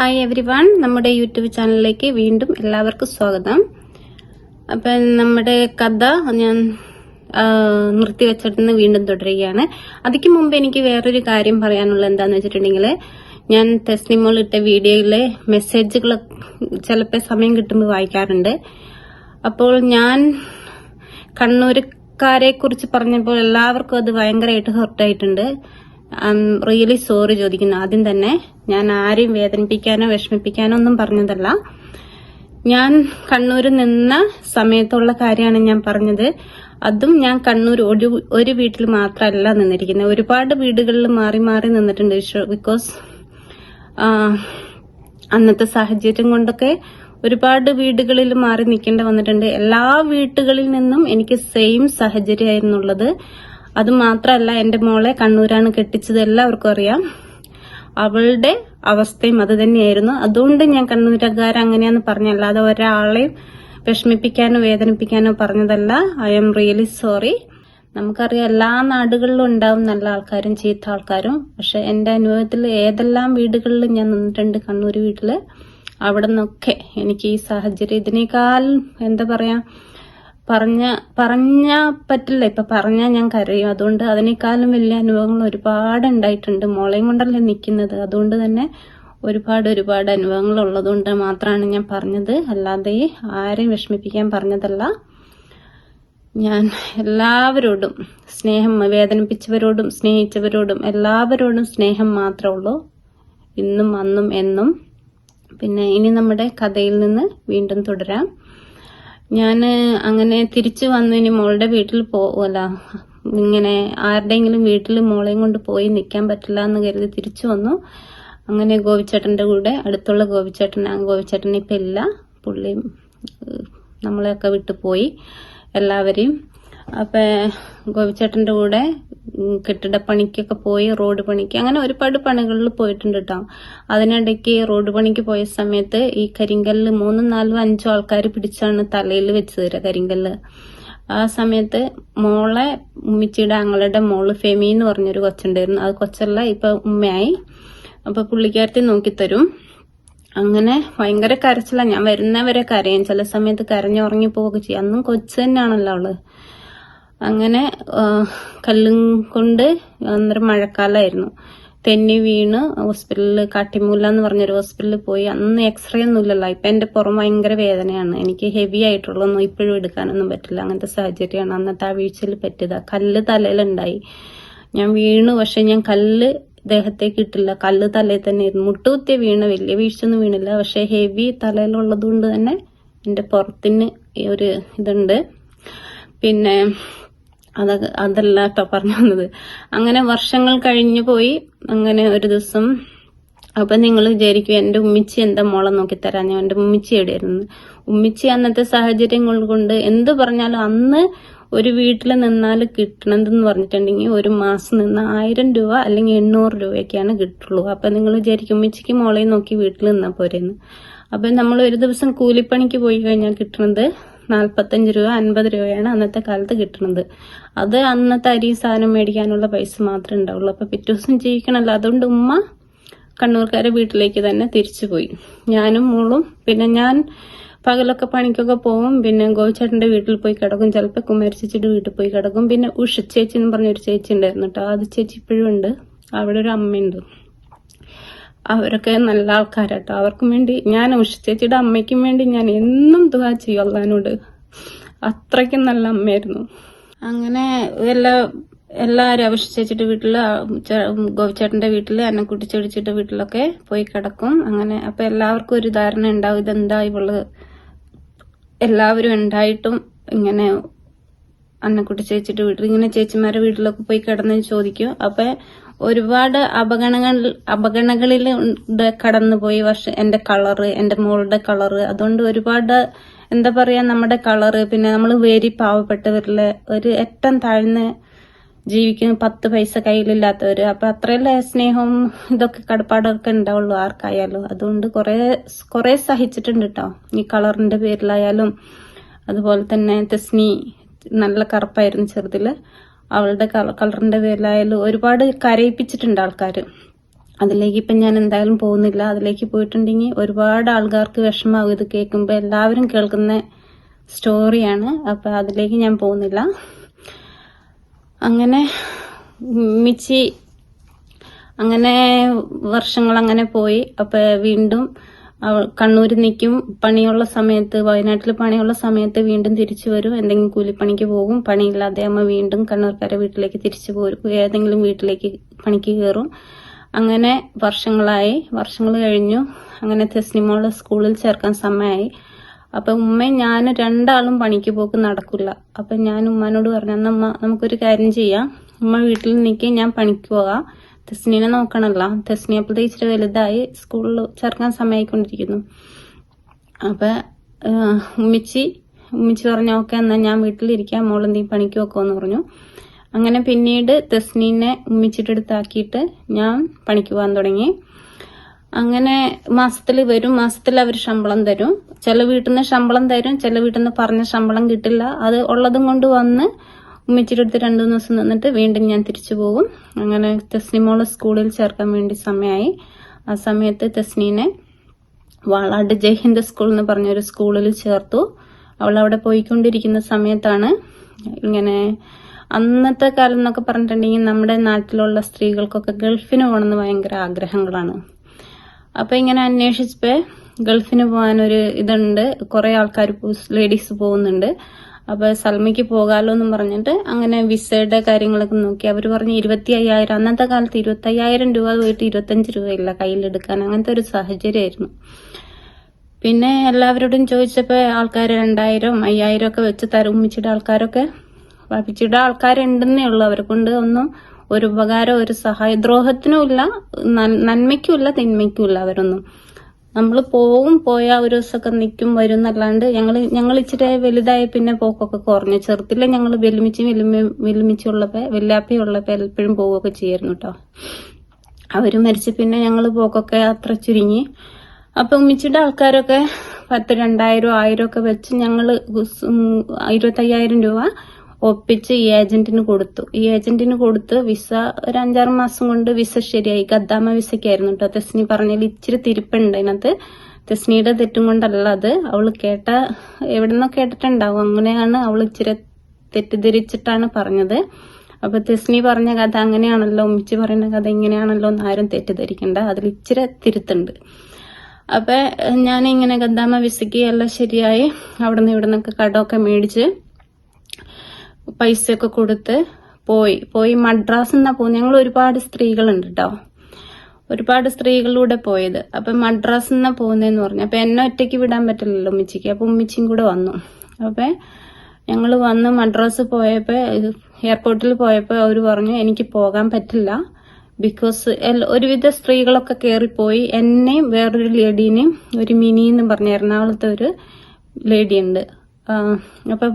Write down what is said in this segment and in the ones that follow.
Hi everyone നമ്മുടെ YouTube ചാനലിലേക്ക് വീണ്ടും എല്ലാവർക്കും സ്വാഗതം. അപ്പം നമ്മുടെ കഥ ഞാൻ നിർത്തിവെച്ചിട്ട് വീണ്ടും തുടരുകയാണ്. അതിക്ക് മുമ്പ് എനിക്ക് വേറൊരു കാര്യം പറയാനുള്ളത് എന്താന്ന് വെച്ചിട്ടുണ്ടെങ്കിൽ ഞാൻ ടെസ്റ്റിമോൾ ഇട്ട വീഡിയോയിലെ മെസ്സേജുകൾ ചിലപ്പോൾ സമയം കിട്ടുമ്പോൾ വായിക്കാറുണ്ട്. അപ്പോൾ ഞാൻ കണ്ണൂർക്കാരെ കുറിച്ച് പറഞ്ഞപ്പോൾ എല്ലാവർക്കും അത് ഭയങ്കരമായിട്ട് ഹർട്ടായിട്ടുണ്ട് റിയലി സോറി ചോദിക്കുന്നു. ആദ്യം തന്നെ ഞാൻ ആരെയും വേദനിപ്പിക്കാനോ വിഷമിപ്പിക്കാനോ ഒന്നും പറഞ്ഞതല്ല. ഞാൻ കണ്ണൂരിൽ നിന്ന സമയത്തുള്ള കാര്യമാണ് ഞാൻ പറഞ്ഞത്. അതും ഞാൻ കണ്ണൂർ ഒരു ഒരു വീട്ടിൽ മാത്രമല്ല നിന്നിരിക്കുന്നത്. ഒരുപാട് വീടുകളിൽ മാറി മാറി നിന്നിട്ടുണ്ട് ബിക്കോസ് അന്നത്തെ സാഹചര്യം കൊണ്ടൊക്കെ ഒരുപാട് വീടുകളിൽ മാറി നിൽക്കേണ്ടി വന്നിട്ടുണ്ട്. എല്ലാ വീട്ടുകളിൽ നിന്നും എനിക്ക് സെയിം സാഹചര്യമായിരുന്നുള്ളത്. അത് മാത്രമല്ല എന്റെ മോളെ കണ്ണൂരാണ് കെട്ടിച്ചത് എല്ലാവർക്കും അറിയാം. അവളുടെ അവസ്ഥയും അത് തന്നെയായിരുന്നു. അതുകൊണ്ട് ഞാൻ കണ്ണൂരക്കാർ അങ്ങനെയാന്ന് പറഞ്ഞല്ലാതെ ഒരാളെയും വിഷമിപ്പിക്കാനോ വേദനിപ്പിക്കാനോ പറഞ്ഞതല്ല. ഐ എം റിയലി സോറി നമുക്കറിയാം എല്ലാ നാടുകളിലും ഉണ്ടാവും നല്ല ആൾക്കാരും ചീത്ത ആൾക്കാരും. പക്ഷെ എന്റെ അനുഭവത്തിൽ ഏതെല്ലാം വീടുകളിലും ഞാൻ നിന്നിട്ടുണ്ട് കണ്ണൂർ വീട്ടിൽ അവിടെ നിന്നൊക്കെ എനിക്ക് ഈ സാഹചര്യം ഇതിനേക്കാൾ എന്താ പറയാ പറഞ്ഞ പറഞ്ഞ പറ്റില്ല. ഇപ്പൊ പറഞ്ഞാൽ ഞാൻ കരയും. അതുകൊണ്ട് അതിനേക്കാളും വലിയ അനുഭവങ്ങൾ ഒരുപാട് ഉണ്ടായിട്ടുണ്ട് മോളെയും കൊണ്ടല്ലേ നിൽക്കുന്നത് അതുകൊണ്ട് തന്നെ ഒരുപാട് ഒരുപാട് അനുഭവങ്ങൾ ഉള്ളതുകൊണ്ട് മാത്രമാണ് ഞാൻ പറഞ്ഞത്. അല്ലാതെ ആരെയും വിഷമിപ്പിക്കാൻ പറഞ്ഞതല്ല. ഞാൻ എല്ലാവരോടും സ്നേഹം വേദനിപ്പിച്ചവരോടും സ്നേഹിച്ചവരോടും എല്ലാവരോടും സ്നേഹം മാത്രമേ ഉള്ളൂ. ഇന്നും അന്നും എന്നും. പിന്നെ ഇനി നമ്മുടെ കഥയിൽ നിന്ന് വീണ്ടും തുടരാം. ഞാൻ അങ്ങനെ തിരിച്ചു വന്നു ഇനി മോളുടെ വീട്ടിൽ പോവല്ല ഇങ്ങനെ ആരുടെയെങ്കിലും വീട്ടിൽ മോളെയും കൊണ്ട് പോയി നിൽക്കാൻ പറ്റില്ല എന്ന് കരുതി തിരിച്ചു വന്നു. അങ്ങനെ ഗോപിച്ചേട്ടന്റെ കൂടെ അടുത്തുള്ള ഗോപിച്ചേട്ടൻ ഗോപിച്ചേട്ടൻ ഇപ്പം ഇല്ല. പുള്ളി നമ്മളെയൊക്കെ വിട്ടു പോയി എല്ലാവരെയും. അപ്പം ഗോപിച്ചേട്ടന്റെ കൂടെ കെട്ടിടപ്പണിക്കൊക്കെ പോയി റോഡ് പണിക്ക്. അങ്ങനെ ഒരുപാട് പണികളിൽ പോയിട്ടുണ്ട് കേട്ടോ. അതിനിടയ്ക്ക് റോഡ് പണിക്ക് പോയ സമയത്ത് ഈ കരിങ്കല്ല് മൂന്നും നാലും അഞ്ചും ആൾക്കാർ പിടിച്ചാണ് തലയിൽ വെച്ച് തരിക കരിങ്കല്ല്. ആ സമയത്ത് മോളെ ഉമ്മിച്ചിയുടെ ആങ്ങളുടെ മോൾ ഫെമി എന്ന് പറഞ്ഞൊരു കൊച്ചുണ്ടായിരുന്നു. അത് കൊച്ചല്ല ഇപ്പൊ ഉമ്മയായി. അപ്പൊ പുള്ളിക്കാരത്തി നോക്കിത്തരും. അങ്ങനെ ഭയങ്കര കരച്ചില. ഞാൻ വരുന്നവരെ കരയും. ചില സമയത്ത് കരഞ്ഞുറങ്ങി പോവുക ചെയ്യും. അന്നും കൊച്ചു തന്നെയാണല്ലോ അവൾ. അങ്ങനെ കല്ലും കൊണ്ട് അന്നേരം മഴക്കാലമായിരുന്നു തെന്നി വീണ് ഹോസ്പിറ്റലിൽ കാട്ടിമൂല എന്ന് പറഞ്ഞൊരു ഹോസ്പിറ്റലിൽ പോയി. അന്ന് എക്സ്റേ ഒന്നും ഇല്ലല്ലോ ഇപ്പൊ എന്റെ പുറം ഭയങ്കര വേദനയാണ്. എനിക്ക് ഹെവി ആയിട്ടുള്ളൊന്നും ഇപ്പോഴും എടുക്കാനൊന്നും പറ്റില്ല. അങ്ങനത്തെ സാഹചര്യമാണ് അന്നത്തെ ആ വീഴ്ചയിൽ പറ്റിയത്. കല്ല് തലയിലുണ്ടായി. ഞാൻ വീണു. പക്ഷെ ഞാൻ കല്ല് ദേഹത്തേക്ക് ഇട്ടില്ല. കല്ല് തലയിൽ തന്നെ ഇരുന്നു മുട്ടുകുത്തിയ വീണ. വലിയ വീഴ്ചയൊന്നും വീണില്ല. പക്ഷെ ഹെവി തലയിലുള്ളത് കൊണ്ട് തന്നെ എന്റെ പുറത്തിന് ഒരു ഇതുണ്ട്. പിന്നെ അത് അതല്ല കേട്ടോ പറഞ്ഞു വന്നത്. അങ്ങനെ വർഷങ്ങൾ കഴിഞ്ഞു പോയി. അങ്ങനെ ഒരു ദിവസം അപ്പൊ നിങ്ങൾ വിചാരിക്കും എന്റെ ഉമ്മിച്ചി എന്താ മോളെ നോക്കി തരാൻ? ഞാൻ എന്റെ ഉമ്മിച്ചി എവിടെയായിരുന്നു? ഉമ്മിച്ചി അന്നത്തെ സാഹചര്യങ്ങൾ കൊണ്ട് എന്ത് പറഞ്ഞാലും അന്ന് ഒരു വീട്ടിൽ നിന്നാൽ കിട്ടണതെന്ന് പറഞ്ഞിട്ടുണ്ടെങ്കിൽ ഒരു മാസം നിന്ന് ആയിരം രൂപ അല്ലെങ്കിൽ എണ്ണൂറ് രൂപയൊക്കെയാണ് കിട്ടുള്ളൂ. അപ്പൊ നിങ്ങൾ വിചാരിക്കും ഉമ്മിച്ചിക്ക് മോളെ നോക്കി വീട്ടിൽ നിന്നാ പോരെന്ന്. അപ്പൊ നമ്മൾ ഒരു ദിവസം കൂലിപ്പണിക്ക് പോയി കഴിഞ്ഞാൽ കിട്ടുന്നത് നാൽപ്പത്തഞ്ച് രൂപ അൻപത് രൂപയാണ് അന്നത്തെ കാലത്ത് കിട്ടുന്നത്. അത് അന്നത്തെ അരി സാധനം മേടിക്കാനുള്ള പൈസ മാത്രമേ ഉണ്ടാവുള്ളൂ. അപ്പൊ പിറ്റേ ദിവസം ജീവിക്കണമല്ലോ അതുകൊണ്ട് ഉമ്മ കണ്ണൂർക്കാരെ വീട്ടിലേക്ക് തന്നെ തിരിച്ചു പോയി. ഞാനും മോളും പിന്നെ ഞാൻ പകലൊക്കെ പണിക്കൊക്കെ പോകും. പിന്നെ ഗോവിച്ചേട്ടന്റെ വീട്ടിൽ പോയി കിടക്കും. ചിലപ്പോൾ കുമാരി ചേച്ചിയുടെ വീട്ടിൽ പോയി കിടക്കും. പിന്നെ ഉഷ ചേച്ചി എന്ന് പറഞ്ഞൊരു ചേച്ചി ഉണ്ടായിരുന്നു കേട്ടോ. അത് ചേച്ചി ഇപ്പോഴും ഉണ്ട്. അവിടെ ഒരു അമ്മയുണ്ട്. അവരൊക്കെ നല്ല ആൾക്കാരാട്ടോ. അവർക്കും വേണ്ടി ഞാൻ ഉഷ അമ്മയ്ക്കും വേണ്ടി ഞാൻ എന്നും തുക ചെയ്യും അള്ളഹാനോട്. അത്രയ്ക്കും നല്ല അമ്മയായിരുന്നു. അങ്ങനെ എല്ലാ എല്ലാവരും ഉഷ വീട്ടിൽ വീട്ടിൽ ഗോപിച്ചേട്ടന്റെ എന്നെ അന്നക്കുട്ടി ചെടിച്ചിട്ട് വീട്ടിലൊക്കെ പോയി കിടക്കും. അങ്ങനെ അപ്പൊ എല്ലാവർക്കും ഒരു ധാരണ ഉണ്ടാവും ഇതെന്താ ഇവൾ എല്ലാവരും ഉണ്ടായിട്ടും ഇങ്ങനെ അന്നക്കുട്ടി ചേച്ചിയുടെ വീട്ടിൽ ഇങ്ങനെ ചേച്ചിമാരുടെ വീട്ടിലൊക്കെ പോയി കിടന്ന് ചോദിക്കും. അപ്പൊ ഒരുപാട് അപഗണങ്ങൾ അപഗണകളിൽ കടന്നുപോയി. പക്ഷെ എന്റെ കളറ് എന്റെ മോളുടെ കളറ് അതുകൊണ്ട് ഒരുപാട് എന്താ പറയാ നമ്മുടെ കളറ് പിന്നെ നമ്മൾ വേരി പാവപ്പെട്ടവരിലെ ഒരു ഏറ്റവും താഴ്ന്ന് ജീവിക്കുന്ന പത്ത് പൈസ കയ്യിലില്ലാത്തവര്. അപ്പൊ അത്രയല്ലേ സ്നേഹവും ഇതൊക്കെ കടപ്പാടൊക്കെ ഉണ്ടാവുള്ളൂ ആർക്കായാലും. അതുകൊണ്ട് കുറെ കുറെ സഹിച്ചിട്ടുണ്ട് കേട്ടോ ഈ കളറിന്റെ പേരിലായാലും. അതുപോലെ തന്നെ തെസ്നി നല്ല കറുപ്പായിരുന്നു ചെറുതിൽ. അവളുടെ കള- കളറിന്റെ പേരിലായാലും ഒരുപാട് കരയിപ്പിച്ചിട്ടുണ്ട് ആൾക്കാർ അതിലേക്ക് ഇപ്പം ഞാൻ എന്തായാലും പോകുന്നില്ല. അതിലേക്ക് പോയിട്ടുണ്ടെങ്കിൽ ഒരുപാട് ആൾക്കാർക്ക് വിഷമാവും ഇത് കേൾക്കുമ്പോൾ എല്ലാവരും കേൾക്കുന്ന സ്റ്റോറിയാണ്. അപ്പം അതിലേക്ക് ഞാൻ പോകുന്നില്ല. അങ്ങനെ മിച്ചി അങ്ങനെ വർഷങ്ങൾ അങ്ങനെ പോയി. അപ്പം വീണ്ടും അവൾ കണ്ണൂരിൽ നിൽക്കും പണിയുള്ള സമയത്ത് വയനാട്ടിൽ പണിയുള്ള സമയത്ത് വീണ്ടും തിരിച്ചു വരും. എന്തെങ്കിലും കൂലിപ്പണിക്ക് പോകും. പണിയില്ലാതെ അമ്മ വീണ്ടും കണ്ണൂർക്കാരെ വീട്ടിലേക്ക് തിരിച്ചു പോരും. ഏതെങ്കിലും വീട്ടിലേക്ക് പണിക്ക് കയറും അങ്ങനെ വർഷങ്ങളായി. വർഷങ്ങൾ കഴിഞ്ഞു. അങ്ങനെ തെസ്നിമോളെ സ്കൂളിൽ ചേർക്കാൻ സമയമായി. അപ്പൊ ഉമ്മയും ഞാനും രണ്ടാളും പണിക്ക് പോക്ക് നടക്കില്ല. അപ്പൊ ഞാൻ ഉമ്മാനോട് പറഞ്ഞു അന്ന് ഉമ്മ നമുക്കൊരു കാര്യം ചെയ്യാം. ഉമ്മ വീട്ടിൽ നിൽക്കി ഞാൻ പണിക്ക് പോകാം. തെസ്നീനെ നോക്കണല്ലോ. തെസ്നി അപ്പോൾ ഇച്ചിരി വലുതായി സ്കൂളിൽ ചേർക്കാൻ സമയമായിക്കൊണ്ടിരിക്കുന്നു അപ്പം ഉമ്മിച്ചി ഉമ്മിച്ചി പറഞ്ഞു ഓക്കെ എന്നാൽ ഞാൻ വീട്ടിലിരിക്കാം. മോൾ നീ പണിക്ക് വെക്കുമെന്ന് പറഞ്ഞു. അങ്ങനെ പിന്നീട് തെസ്നീനെ ഉമ്മിച്ചിട്ട് എടുത്താക്കിയിട്ട് ഞാൻ പണിക്ക് പോകാൻ തുടങ്ങി. അങ്ങനെ മാസത്തിൽ വരും. മാസത്തിൽ അവർ ശമ്പളം തരും. ചില വീട്ടിൽ നിന്ന് ശമ്പളം തരും. ചില വീട്ടിൽ നിന്ന് പറഞ്ഞ ശമ്പളം കിട്ടില്ല. അത് ഉള്ളതും കൊണ്ട് വന്ന് ഉമ്മിച്ചിട്ട് അടുത്ത് രണ്ടു മൂന്ന് ദിവസം നിന്നിട്ട് വീണ്ടും ഞാൻ തിരിച്ചു പോകും. അങ്ങനെ തെസ്നിമോളെ സ്കൂളിൽ ചേർക്കാൻ വേണ്ടി സമയമായി. ആ സമയത്ത് തെസ്നീനെ വാളാട് ജയ്ഹിന്ദ് സ്കൂൾ എന്ന് പറഞ്ഞൊരു സ്കൂളിൽ ചേർത്തു. അവൾ അവിടെ പോയിക്കൊണ്ടിരിക്കുന്ന സമയത്താണ് ഇങ്ങനെ അന്നത്തെ കാലം എന്നൊക്കെ പറഞ്ഞിട്ടുണ്ടെങ്കിൽ നമ്മുടെ നാട്ടിലുള്ള സ്ത്രീകൾക്കൊക്കെ ഗൾഫിന് പോകണമെന്ന് ഭയങ്കര ആഗ്രഹങ്ങളാണ്. അപ്പൊ ഇങ്ങനെ അന്വേഷിച്ചപ്പോ ഗൾഫിന് പോകാൻ ഒരു ഇതുണ്ട്. കുറെ ആൾക്കാർ ലേഡീസ് പോകുന്നുണ്ട്. അപ്പൊ സൽമയ്ക്ക് പോകാലോ എന്ന് പറഞ്ഞിട്ട് അങ്ങനെ വിസയുടെ കാര്യങ്ങളൊക്കെ നോക്കി. അവർ പറഞ്ഞു ഇരുപത്തി അയ്യായിരം അന്നത്തെ കാലത്ത് ഇരുപത്തി അയ്യായിരം രൂപ പോയിട്ട് ഇരുപത്തഞ്ച് രൂപയില്ല കയ്യിലെടുക്കാൻ അങ്ങനത്തെ ഒരു സാഹചര്യമായിരുന്നു. പിന്നെ എല്ലാവരോടും ചോദിച്ചപ്പോ ആൾക്കാർ രണ്ടായിരം അയ്യായിരം ഒക്കെ വെച്ച് തരും ആൾക്കാരൊക്കെ. വാപ്പിച്ചിയുടെ ആൾക്കാരുണ്ടെന്നേ ഉള്ളൂ. അവരെ കൊണ്ട് ഒന്നും ഒരു ഉപകാരം ഒരു സഹായ ദ്രോഹത്തിനും ഇല്ല നന്മയ്ക്കും ഇല്ല തിന്മയ്ക്കും ഇല്ല അവരൊന്നും. നമ്മൾ പോവും പോയാൽ ഒരു ദിവസമൊക്കെ നിൽക്കും വരും എന്നല്ലാണ്ട് ഞങ്ങൾ ഞങ്ങൾ ഇച്ചിരി വലുതായ പിന്നെ പോക്കൊക്കെ കുറഞ്ഞു. ചെറുത്തില്ല ഞങ്ങൾ വെല്ലുമിച്ച് വെല്ലുമി വെല്ലുമിച്ചും ഉള്ളപ്പോ വെല്ലാപ്പയും ഉള്ളപ്പോ എപ്പോഴും പോവുകയൊക്കെ ചെയ്യായിരുന്നു കേട്ടോ. അവർ മരിച്ച് പിന്നെ ഞങ്ങൾ പോക്കൊക്കെ അത്ര ചുരുങ്ങി. അപ്പൊ ഉമ്മിച്ചിയുടെ ആൾക്കാരൊക്കെ പത്ത് രണ്ടായിരം ആയിരം ഒക്കെ വെച്ച് ഞങ്ങൾ ഇരുപത്തയ്യായിരം രൂപ ഒപ്പിച്ച് ഈ ഏജന്റിന് കൊടുത്തു. ഈ ഏജന്റിന് കൊടുത്ത് വിസ ഒരു അഞ്ചാറ് മാസം കൊണ്ട് വിസ ശരിയായി. ഗദ്ദാമ വിസയ്ക്കായിരുന്നു കേട്ടോ തെസ്നി പറഞ്ഞതിൽ ഇച്ചിരി തിരുപ്പുണ്ട് അതിനകത്ത്. തെസ്നിയുടെ തെറ്റും കൊണ്ടല്ല അത്. അവൾ കേട്ട എവിടെന്നോ കേട്ടിട്ടുണ്ടാവും. അങ്ങനെയാണ് അവൾ ഇച്ചിരി തെറ്റിദ്ധരിച്ചിട്ടാണ് പറഞ്ഞത്. അപ്പൊ തെസ്നി പറഞ്ഞ കഥ അങ്ങനെയാണല്ലോ ഉമ്മിച്ച് പറയുന്ന കഥ ഇങ്ങനെയാണല്ലോ എന്ന് ആരും തെറ്റിദ്ധരിക്കണ്ട. അതിൽ ഇച്ചിരി തിരുത്തുണ്ട്. അപ്പൊ ഞാൻ ഇങ്ങനെ ഗദ്ദാമ വിസയ്ക്ക് എല്ലാം ശരിയായി. അവിടെ നിന്ന് ഇവിടെ നിന്നൊക്കെ കടമൊക്കെ മേടിച്ച് പൈസയൊക്കെ കൊടുത്ത് പോയി. പോയി മദ്രാസ് എന്നാ പോകുന്നത് ഞങ്ങൾ ഒരുപാട് സ്ത്രീകളുണ്ട് കേട്ടോ ഒരുപാട് സ്ത്രീകളിലൂടെ പോയത്. അപ്പൊ മദ്രാസ് എന്നാ പോകുന്നതെന്ന് പറഞ്ഞു. അപ്പൊ എന്നെ ഒറ്റയ്ക്ക് വിടാൻ പറ്റില്ലല്ലോ ഉമ്മിച്ചിക്ക്. അപ്പൊ ഉമ്മിച്ചിയും കൂടെ വന്നു. അപ്പൊ ഞങ്ങൾ വന്ന് മദ്രാസ് പോയപ്പോ എയർപോർട്ടിൽ പോയപ്പോ അവർ പറഞ്ഞു എനിക്ക് പോകാൻ പറ്റില്ല. ബിക്കോസ് ഒരുവിധ സ്ത്രീകളൊക്കെ കയറിപ്പോയി എന്നെയും വേറൊരു ലേഡീനെയും ഒരു മിനി എന്ന് പറഞ്ഞ എറണാകുളത്തെ ഒരു ലേഡി ഉണ്ട്.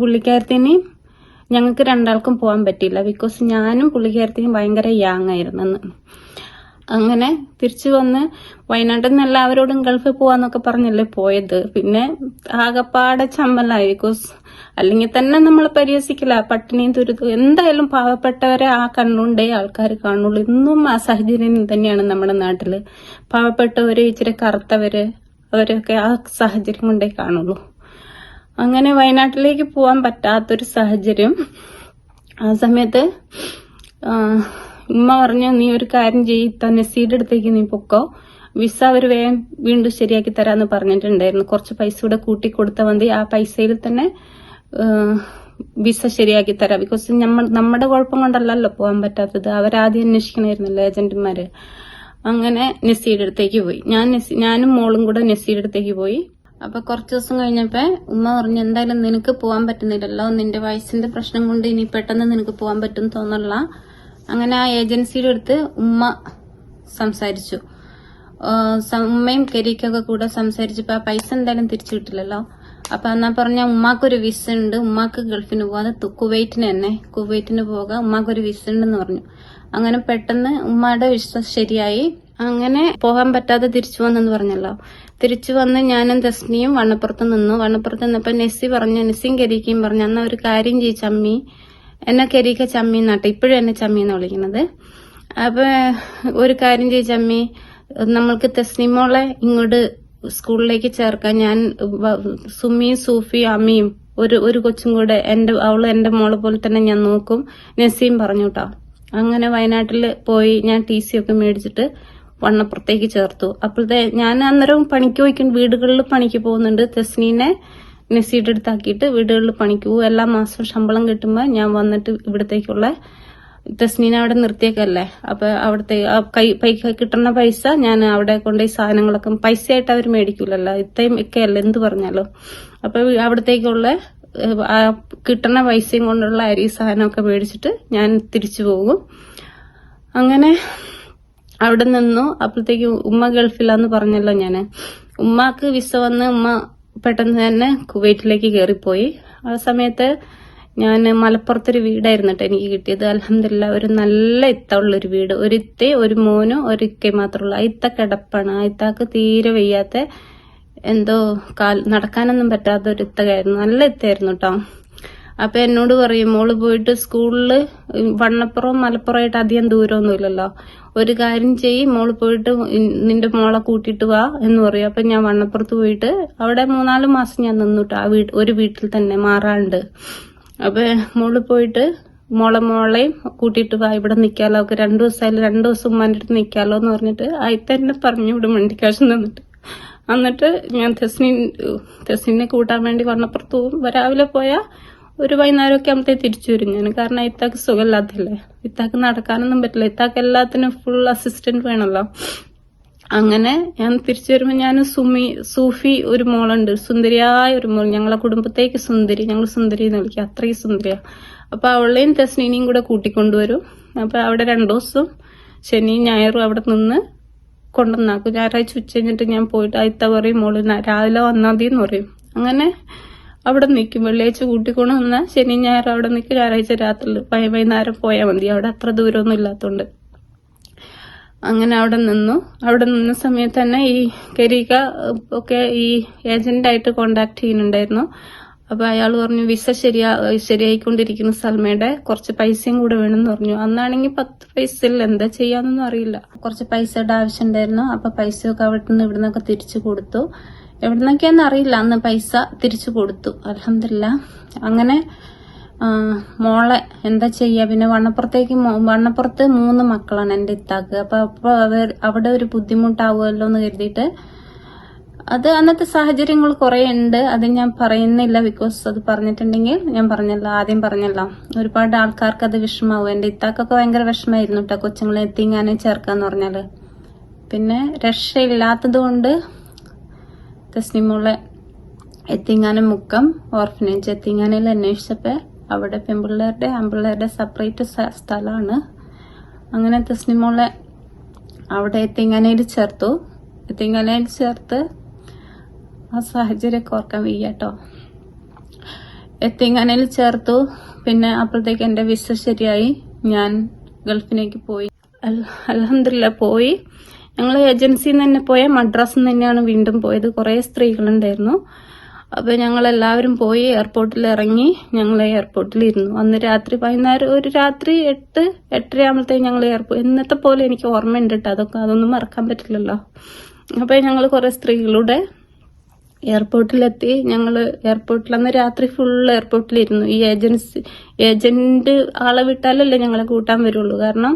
പുള്ളിക്കാരത്തിനെയും ഞങ്ങൾക്ക് രണ്ടാൾക്കും പോകാൻ പറ്റിയില്ല. ബിക്കോസ് ഞാനും പുള്ളിക്കാരത്തിനും ഭയങ്കര യാങ് ആയിരുന്നെന്ന്. അങ്ങനെ തിരിച്ചു വന്ന് വയനാട്ടിൽ നിന്ന് എല്ലാവരോടും ഗൾഫിൽ പോവാന്നൊക്കെ പറഞ്ഞല്ലേ പോയത്. പിന്നെ ആകപ്പാടെ ചമ്മലായി. ബിക്കോസ് അല്ലെങ്കിൽ തന്നെ നമ്മൾ പരിഹസിക്കില്ല. പട്ടിണിയും തുരുത്തും എന്തായാലും പാവപ്പെട്ടവരെ ആ കണ്ണുണ്ടേ ആൾക്കാർ കാണുള്ളൂ. ഇന്നും ആ സാഹചര്യം തന്നെയാണ് നമ്മുടെ നാട്ടിൽ. പാവപ്പെട്ടവര് ഇച്ചിരി കറുത്തവര് അവരൊക്കെ ആ സാഹചര്യം കൊണ്ടേ കാണുള്ളൂ. അങ്ങനെ വയനാട്ടിലേക്ക് പോകാൻ പറ്റാത്തൊരു സാഹചര്യം. ആ സമയത്ത് ഉമ്മ പറഞ്ഞു നീ ഒരു കാര്യം ചെയ്യ നസീയുടെ അടുത്തേക്ക് നീ പൊക്കോ. വിസ അവർ വേഗം വീണ്ടും ശരിയാക്കി തരാന്ന് പറഞ്ഞിട്ടുണ്ടായിരുന്നു. കുറച്ച് പൈസ കൂടെ കൂട്ടി കൊടുത്താൽ മതി. ആ പൈസയിൽ തന്നെ വിസ ശരിയാക്കി തരാം. ബിക്കോസ് നമ്മൾ നമ്മുടെ കുഴപ്പം കൊണ്ടല്ലല്ലോ പോകാൻ പറ്റാത്തത്. അവരാദ്യം അന്വേഷിക്കണമായിരുന്നല്ലോ ഏജന്റുമാര്. അങ്ങനെ നെസ്സിയുടെ അടുത്തേക്ക് പോയി. ഞാൻ ഞാനും മോളും കൂടെ നെസ്സിയുടെ അടുത്തേക്ക് പോയി. അപ്പൊ കുറച്ച് ദിവസം കഴിഞ്ഞപ്പോ ഉമ്മ പറഞ്ഞു എന്തായാലും നിനക്ക് പോകാൻ പറ്റുന്നില്ലല്ലോ. നിന്റെ വയസ്സിന്റെ പ്രശ്നം കൊണ്ട് ഇനി പെട്ടെന്ന് നിനക്ക് പോകാൻ പറ്റും തോന്നുള്ള അങ്ങനെ ആ ഏജൻസിയുടെ അടുത്ത് ഉമ്മ സംസാരിച്ചു. ഉമ്മയും കരിക്കൊക്കെ കൂടെ സംസാരിച്ചപ്പോ ആ പൈസ എന്തായാലും തിരിച്ചു കിട്ടില്ലല്ലോ. അപ്പൊ എന്നാ പറഞ്ഞ ഉമ്മാക്കൊരു വിസ ഉണ്ട്. ഉമ്മാക്ക് ഗൾഫിന് പോകാതെ കുവൈറ്റിന് തന്നെ. കുവൈറ്റിന് പോകാം. ഉമ്മാക്കൊരു വിസ ഉണ്ടെന്ന് പറഞ്ഞു. അങ്ങനെ പെട്ടെന്ന് ഉമ്മയുടെ വിസ ശരിയായി. അങ്ങനെ പോകാൻ പറ്റാതെ തിരിച്ചു വന്നെന്ന് പറഞ്ഞല്ലോ. തിരിച്ചു വന്ന് ഞാനും ദസ്നിയും വണ്ണപ്പുറത്ത് നിന്നു. വണ്ണപ്പുറത്ത് നിന്നപ്പോ നെസ്സി പറഞ്ഞു നെസ്സിയും കരീക്കയും പറഞ്ഞു അന്ന് ഒരു കാര്യം ചെയ്യും ചമ്മി. എന്നെ കരീക്ക ചമ്മി എന്നാട്ടെ. ഇപ്പോഴും എന്നെ ചമ്മി എന്ന് വിളിക്കുന്നത്. അപ്പൊ ഒരു കാര്യം ചോദിച്ചമ്മി നമ്മൾക്ക് തസ്നിമോളെ ഇങ്ങോട്ട് സ്കൂളിലേക്ക് ചേർക്കാൻ ഞാൻ സുമിയും സൂഫിയും അമ്മയും ഒരു ഒരു കൊച്ചും കൂടെ എന്റെ അവൾ എന്റെ മോളെ പോലെ തന്നെ ഞാൻ നോക്കും. നസീം പറഞ്ഞു കേട്ടോ അങ്ങനെ വയനാട്ടിൽ പോയി ഞാൻ ടി സി ഒക്കെ മേടിച്ചിട്ട് വണ്ണപ്പുറത്തേക്ക് ചേർത്തു. അപ്പോഴത്തെ ഞാൻ അന്നേരം പണിക്ക് പോയിക്കും വീടുകളിൽ പണിക്ക് പോകുന്നുണ്ട്. തെസ്നീനെ നെസീഡ് എടുത്താക്കിയിട്ട് വീടുകളിൽ പണിക്ക് പോകും. എല്ലാ മാസവും ശമ്പളം കിട്ടുമ്പോൾ ഞാൻ വന്നിട്ട് ഇവിടത്തേക്കുള്ള തസ്നീനെ അവിടെ നിർത്തിയേക്കല്ലേ? അപ്പൊ അവിടുത്തെ കൈ കിട്ടുന്ന പൈസ ഞാൻ അവിടെ കൊണ്ടുപോയി സാധനങ്ങളൊക്കെ പൈസ ആയിട്ട് അവർ മേടിക്കൂലല്ലോ? ഇത്രയും ഒക്കെ അല്ല? എന്ത് പറഞ്ഞാലോ. അപ്പൊ അവിടത്തേക്കുള്ള കിട്ടുന്ന പൈസയും കൊണ്ടുള്ള അരി സാധനമൊക്കെ മേടിച്ചിട്ട് ഞാൻ തിരിച്ചു പോകും. അങ്ങനെ അവിടെ നിന്നു. അപ്പോഴത്തേക്ക് ഉമ്മ ഗൾഫിലാന്ന് പറഞ്ഞല്ലോ ഞാൻ. ഉമ്മാക്ക് വിസ വന്ന് ഉമ്മ പെട്ടെന്ന് തന്നെ കുവൈറ്റിലേക്ക് കയറിപ്പോയി ആ സമയത്ത് ഞാൻ മലപ്പുറത്തൊരു വീടായിരുന്നു കേട്ടോ എനിക്ക് കിട്ടിയത്. അലഹമില്ല ഒരു നല്ല ഇത്ത ഉള്ളൊരു വീട്. ഒരു ഒരു മോനും ഒരു ഇക്കയും മാത്രമുള്ള ആ ഇത്ത കിടപ്പാണ്. ആ ഇത്താക്ക് തീരെ വയ്യാത്ത എന്തോ കാൽ നടക്കാനൊന്നും പറ്റാത്ത ഒരു ഇത്തകായിരുന്നു. നല്ല ഇത്തായിരുന്നു കേട്ടോ അപ്പൊ എന്നോട് പറയും മോൾ പോയിട്ട് സ്കൂളിൽ വണ്ണപ്പുറവും മലപ്പുറമായിട്ട് അധികം ദൂരമൊന്നുമില്ലല്ലോ. ഒരു കാര്യം ചെയ്യ് മോൾ പോയിട്ട് നിന്റെ മോളെ കൂട്ടിയിട്ട് വാ എന്ന് പറയും. അപ്പൊ ഞാൻ വണ്ണപ്പുറത്ത് പോയിട്ട് അവിടെ മൂന്നാൽ മാസം ഞാൻ നിന്നുട്ടോ ആ വീട്ട് ഒരു വീട്ടിൽ തന്നെ മാറാണ്ട്. അപ്പൊ മോൾ പോയിട്ട് മോളെ മോളെയും കൂട്ടിയിട്ട് വാ ഇവിടെ നിക്കാലോ. ഒക്കെ രണ്ടു ദിവസമായാലും രണ്ടു ദിവസം ഉമ്മാന്റെ അടുത്ത് നിക്കാലോ എന്ന് പറഞ്ഞിട്ട് ആയിത്ത തന്നെ പറഞ്ഞു ഇവിടെ മണ്ടിക്കാശം നിന്നിട്ട് എന്നിട്ട് ഞാൻ തെസ്നീൻ തെസ്നിനെ കൂട്ടാൻ വേണ്ടി വണ്ണപ്പുറത്ത് പോകും രാവിലെ പോയാ ഒരു വൈകുന്നേരമൊക്കെ ആകുമ്പത്തേ തിരിച്ചു വരും ഞാൻ കാരണം ഇത്താക്ക് സുഖമില്ലാത്തല്ലേ ഇത്താക്ക് നടക്കാനൊന്നും പറ്റില്ല. ഇത്താക്ക് എല്ലാത്തിനും ഫുൾ അസിസ്റ്റന്റ് വേണമല്ലോ അങ്ങനെ ഞാൻ തിരിച്ചു വരുമ്പോൾ ഞാൻ സുമി സൂഫി ഒരു മോളുണ്ട്. സുന്ദരിയായ ഒരു മോൾ. ഞങ്ങളെ കുടുംബത്തേക്ക് സുന്ദരി. ഞങ്ങൾ സുന്ദരി എന്ന് വിളിക്കുക അത്രയും സുന്ദരിയാ. അപ്പൊ അവളെയും തെസ്നീനെയും കൂടെ കൂട്ടിക്കൊണ്ടുവരും. അപ്പൊ അവിടെ രണ്ടു ദിവസം ശനിയും ഞായറും അവിടെ നിന്ന് കൊണ്ടുവന്നാക്കും. ഞായറാഴ്ച ഉച്ച കഴിഞ്ഞിട്ട് ഞാൻ പോയിട്ട് അയത്ത പറയും മോൾ രാവിലെ വന്നാൽ മതി എന്ന് പറയും. അങ്ങനെ അവിടെ നിൽക്കും. വെള്ളിയാഴ്ച കൂട്ടിക്കൊണ്ട് വന്നാൽ ശനി ഞായർ അവിടെ നിൽക്കും. ഞായറാഴ്ച രാത്രി വൈകുന്നേരം പോയാൽ മതി. അവിടെ അത്ര ദൂരമൊന്നും ഇല്ലാത്തതുകൊണ്ട് അങ്ങനെ അവിടെ നിന്നു. അവിടെ നിന്ന സമയത്ത് തന്നെ ഈ കരീക ഒക്കെ ഈ ഏജന്റായിട്ട് കോണ്ടാക്ട് ചെയ്യുന്നുണ്ടായിരുന്നു. അപ്പൊ അയാൾ പറഞ്ഞു വിസ ശരിയാ ശരിയായിക്കൊണ്ടിരിക്കുന്ന സൽമയുടെ കുറച്ച് പൈസയും കൂടെ വേണമെന്ന് പറഞ്ഞു. അന്നാണെങ്കിൽ പത്ത് പൈസ ഇല്ല എന്താ ചെയ്യാന്നൊന്നും അറിയില്ല. കുറച്ച് പൈസയുടെ ആവശ്യം ഉണ്ടായിരുന്നു. അപ്പൊ പൈസയൊക്കെ അവിടെ നിന്ന് ഇവിടെ നിന്നൊക്കെ തിരിച്ചു കൊടുത്തു. എവിടുന്നൊക്കെയാന്ന് അറിയില്ല. അന്ന് പൈസ തിരിച്ചു കൊടുത്തു. അലഹമില്ല അങ്ങനെ മോളെ എന്താ ചെയ്യുക പിന്നെ വണ്ണപ്പുറത്തേക്ക് വണ്ണപ്പുറത്ത് മൂന്ന് മക്കളാണ് എന്റെ ഇത്താക്ക്. അപ്പൊ അപ്പോൾ അവർ അവിടെ ഒരു ബുദ്ധിമുട്ടാവുമല്ലോ എന്ന് കരുതിയിട്ട് അത് അന്നത്തെ സാഹചര്യങ്ങൾ കുറേ ഉണ്ട്. അത് ഞാൻ പറയുന്നില്ല ബിക്കോസ് അത് പറഞ്ഞിട്ടുണ്ടെങ്കിൽ ഞാൻ പറഞ്ഞല്ലോ ആദ്യം പറഞ്ഞല്ലോ. ഒരുപാട് ആൾക്കാർക്ക് അത് വിഷമാവും. എന്റെ ഇത്താക്കൊക്കെ ഭയങ്കര വിഷമായിരുന്നു കേട്ടോ കൊച്ചുങ്ങളെ എത്തിങ്ങാനെ ചേർക്കാന്ന് പറഞ്ഞാൽ പിന്നെ രക്ഷയില്ലാത്തത് കൊണ്ട് തസ്നിമോളെ എത്തിങ്ങാനം മുക്കം ഓർഫനേജ് എത്തിങ്ങാനിൽ അന്വേഷിച്ചപ്പോ അവിടെ പെൺപിള്ളേരുടെ ആൺപിള്ളേരുടെ സെപ്പറേറ്റ് സ്ഥലമാണ് അങ്ങനെ തസ്നിമോളെ അവിടെ എത്തിങ്ങാനയിൽ ചേർത്തു. എത്തിങ്ങാനയിൽ ചേർത്ത് ആ സാഹചര്യമൊക്കെ ഓർക്കാൻ വയ്യ കേട്ടോ എത്തിങ്ങാനയിൽ ചേർത്തു. പിന്നെ അപ്പോഴത്തേക്ക് എന്റെ വിസ ശരിയായി. ഞാൻ ഗൾഫിലേക്ക് പോയി. അലഹമില്ല പോയി. ഞങ്ങൾ ഏജൻസിയിൽ നിന്ന് തന്നെ പോയ മദ്രാസിൽ നിന്ന് തന്നെയാണ് വീണ്ടും പോയത്. കുറേ സ്ത്രീകളുണ്ടായിരുന്നു. അപ്പോൾ ഞങ്ങൾ എല്ലാവരും പോയി എയർപോർട്ടിൽ ഇറങ്ങി ഞങ്ങൾ എയർപോർട്ടിൽ ഇരുന്നു. അന്ന് രാത്രി വൈകുന്നേരം ഒരു രാത്രി എട്ട് എട്ടര ആകുമ്പോഴത്തേക്ക് ഞങ്ങൾ എയർപോർട്ട് ഇന്നത്തെ പോലെ എനിക്ക് ഓർമ്മയുണ്ട് കേട്ടോ അതൊക്കെ അതൊന്നും മറക്കാൻ പറ്റില്ലല്ലോ. അപ്പോൾ ഞങ്ങൾ കുറേ സ്ത്രീകളുടെ എയർപോർട്ടിലെത്തി ഞങ്ങൾ എയർപോർട്ടിൽ അന്ന് രാത്രി ഫുൾ എയർപോർട്ടിലിരുന്നു ഈ ഏജൻസി ഏജന്റ് ആളെ വിട്ടാലല്ലേ ഞങ്ങളെ കൂട്ടാൻ വരുള്ളൂ. കാരണം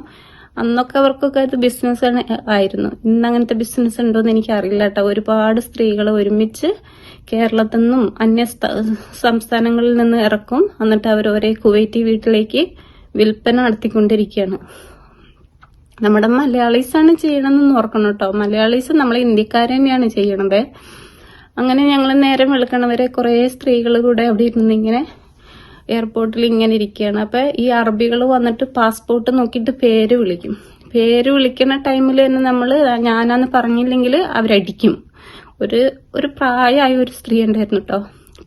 അന്നൊക്കെ അവർക്കൊക്കെ അത് ബിസിനസ് ആയിരുന്നു. ഇന്ന് അങ്ങനത്തെ ബിസിനസ് ഉണ്ടോന്ന് എനിക്ക് അറിയില്ല കേട്ടോ. ഒരുപാട് സ്ത്രീകൾ ഒരുമിച്ച് കേരളത്തിൽ നിന്നും അന്യ സ്ഥ- സംസ്ഥാനങ്ങളിൽ നിന്ന് ഇറക്കും. എന്നിട്ട് അവർ ഒരേ കുവൈറ്റി വീട്ടിലേക്ക് വിൽപ്പന നടത്തിക്കൊണ്ടിരിക്കുകയാണ്. നമ്മുടെ മലയാളീസ് ആണ് ചെയ്യണമെന്ന് ഓർക്കണം കേട്ടോ. മലയാളീസ് നമ്മളെ ഇന്ത്യക്കാരെ തന്നെയാണ് ചെയ്യണത്. അങ്ങനെ ഞങ്ങൾ നേരം വെളുക്കണവരെ കുറെ സ്ത്രീകൾ കൂടെ അവിടെ ഇരുന്ന് ഇങ്ങനെ എയർപോർട്ടിൽ ഇങ്ങനെ ഇരിക്കുകയാണ്. അപ്പൊ ഈ അറബികൾ വന്നിട്ട് പാസ്പോർട്ട് നോക്കിയിട്ട് പേര് വിളിക്കും. പേര് വിളിക്കുന്ന ടൈമിൽ തന്നെ നമ്മൾ ഞാനാന്ന് പറഞ്ഞില്ലെങ്കിൽ അവരടിക്കും. ഒരു ഒരു പ്രായമായ ഒരു സ്ത്രീ ഉണ്ടായിരുന്നു കേട്ടോ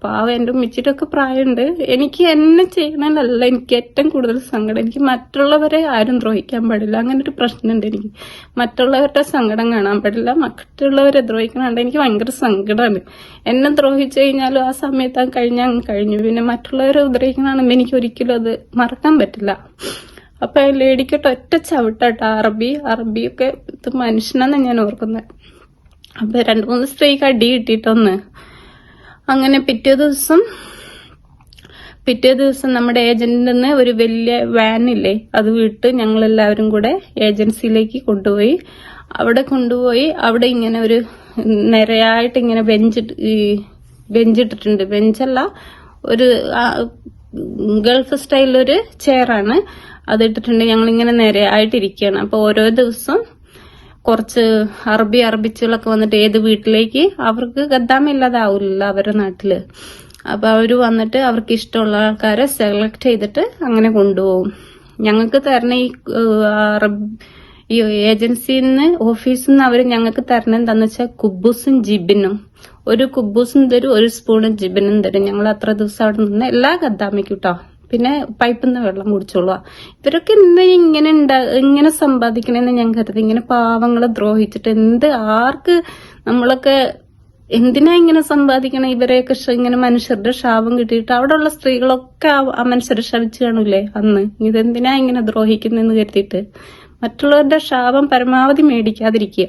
പാവം എന്റെ ഉമ്മിച്ചിട്ടൊക്കെ പ്രായമുണ്ട്. എനിക്ക് എന്നെ ചെയ്യണതല്ല എനിക്ക് ഏറ്റവും കൂടുതൽ സങ്കടം. എനിക്ക് മറ്റുള്ളവരെ ആരും ദ്രോഹിക്കാൻ പാടില്ല. അങ്ങനെ ഒരു പ്രശ്നമുണ്ട് എനിക്ക്. മറ്റുള്ളവരുടെ സങ്കടം കാണാൻ പാടില്ല. മറ്റുള്ളവരെ ദ്രോഹിക്കണുണ്ട് എനിക്ക് ഭയങ്കര സങ്കടമാണ് എന്നെ ദ്രോഹിച്ചു കഴിഞ്ഞാലും ആ സമയത്ത് അങ്ങ് കഴിഞ്ഞു. പിന്നെ മറ്റുള്ളവരെ ദ്രോഹിക്കണമെന്ന് എനിക്ക് ഒരിക്കലും അത് മറക്കാൻ പറ്റില്ല. അപ്പൊ ആ ലേഡിക്കട്ട് ഒറ്റ ചവിട്ടാട്ടോ. അറബി അറബിയൊക്കെ ഇത് മനുഷ്യനാന്ന് ഞാൻ ഓർക്കുന്നത്. അപ്പൊ രണ്ടു മൂന്ന് സ്ത്രീക്ക് അടി കിട്ടിയിട്ടൊന്ന് അങ്ങനെ പിറ്റേ ദിവസം പിറ്റേ ദിവസം നമ്മുടെ ഏജന്റിൽ നിന്ന് ഒരു വലിയ വാനില്ലേ അത് വിട്ട് ഞങ്ങൾ എല്ലാവരും കൂടെ ഏജൻസിയിലേക്ക് കൊണ്ടുപോയി. അവിടെ കൊണ്ടുപോയി അവിടെ ഇങ്ങനെ ഒരു നിരയായിട്ട് ഇങ്ങനെ ബെഞ്ച് ഈ ബെഞ്ച് ഇട്ടിട്ടുണ്ട്. ബെഞ്ചല്ല ഒരു ഗൾഫ് സ്റ്റൈലൊരു ചെയറാണ് അതിട്ടിട്ടുണ്ട് ഞങ്ങൾ ഇങ്ങനെ നിരയായിട്ടിരിക്കുകയാണ്. അപ്പോൾ ഓരോ ദിവസം കുറച്ച് അറബി അറബിച്ചുകളൊക്കെ വന്നിട്ട് ഏത് വീട്ടിലേക്ക് അവർക്ക് ഗദ്ദാമില്ലാതാവില്ല അവരുടെ നാട്ടിൽ. അപ്പൊ അവർ വന്നിട്ട് അവർക്ക് ഇഷ്ടമുള്ള ആൾക്കാരെ സെലക്ട് ചെയ്തിട്ട് അങ്ങനെ കൊണ്ടുപോകും. ഞങ്ങൾക്ക് തരണ ഈ അറബ് ഈ ഏജൻസിയിൽ നിന്ന് ഓഫീസിൽ നിന്ന് അവർ ഞങ്ങൾക്ക് തരണം എന്താന്ന് വെച്ചാൽ കുബൂസും ജിബിനും. ഒരു കുബൂസും തരും ഒരു സ്പൂണും ജിബിനും തരും. ഞങ്ങൾ അത്ര ദിവസം അവിടെ നിന്ന് എല്ലാ ഗദ്ദാമിക്കും കേട്ടോ പിന്നെ പൈപ്പിൽ നിന്ന് വെള്ളം കുടിച്ചോളുക. ഇവരൊക്കെ എന്താ ഇങ്ങനെ ഉണ്ടാ ഇങ്ങനെ സമ്പാദിക്കണമെന്ന് ഞാൻ കരുതി. ഇങ്ങനെ പാവങ്ങളെ ദ്രോഹിച്ചിട്ട് എന്ത് ആർക്ക് നമ്മളൊക്കെ എന്തിനാ ഇങ്ങനെ സമ്പാദിക്കണം? ഇവരെയൊക്കെ ഇങ്ങനെ മനുഷ്യരുടെ ശാപം കിട്ടിയിട്ട് അവിടെയുള്ള സ്ത്രീകളൊക്കെ ആ മനുഷ്യരെ ശവിച്ചു കാണൂലേ അന്ന്? ഇതെന്തിനാ ഇങ്ങനെ ദ്രോഹിക്കുന്നെന്ന് കരുതിയിട്ട്? മറ്റുള്ളവരുടെ ശാപം പരമാവധി മേടിക്കാതിരിക്കുക.